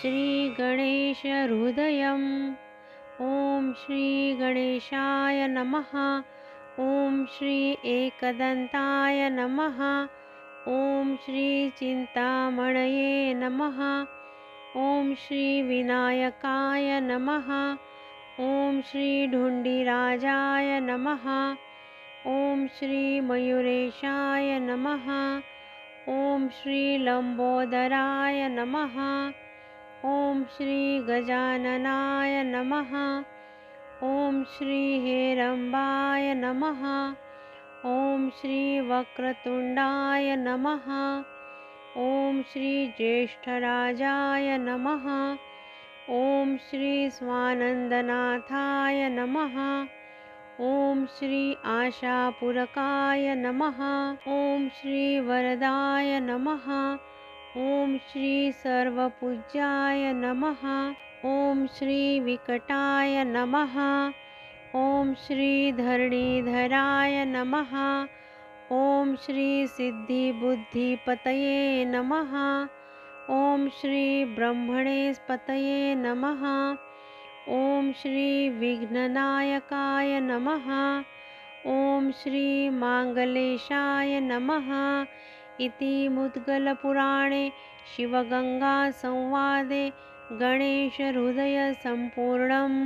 श्रीगणेशहृदयम्। ॐ श्रीगणेशाय नमः। ॐ श्री एकदन्ताय नमः। ॐ श्रीचिन्तामणये नमः। ॐ श्रीविनायकाय नमः। ॐ श्रीढुण्डिराजाय नमः। ॐ श्रीमयूरेशाय नमः। ॐ श्रीलम्बोदराय नमः। ॐ श्रीगजाननाय नमः। ॐ श्रीहेरम्बाय नमः। ॐ श्रीवक्रतुण्डाय नमः। ॐ श्रीज्येष्ठराजाय नमः। ॐ श्रीस्वानन्दनाथाय नमः। ॐ श्री आशापुरकाय नमः। ॐ श्रीवरदाय नमः। ॐ श्री सर्वपूज्याय नमः। ॐ श्रीविकटाय नमः। ॐ श्रीधरणीधराय नमः। ॐ श्रीसिद्धिबुद्धिपतये नमः। ॐ श्रीब्रह्मणेस्पतये नमः। ॐ श्रीविघ्ननायकाय नमः। ॐ श्रीमाङ्गलेशाय नमः। इति मुद्गलपुराणे शिवगङ्गासंवादे गणेशहृदयसम्पूर्णम्।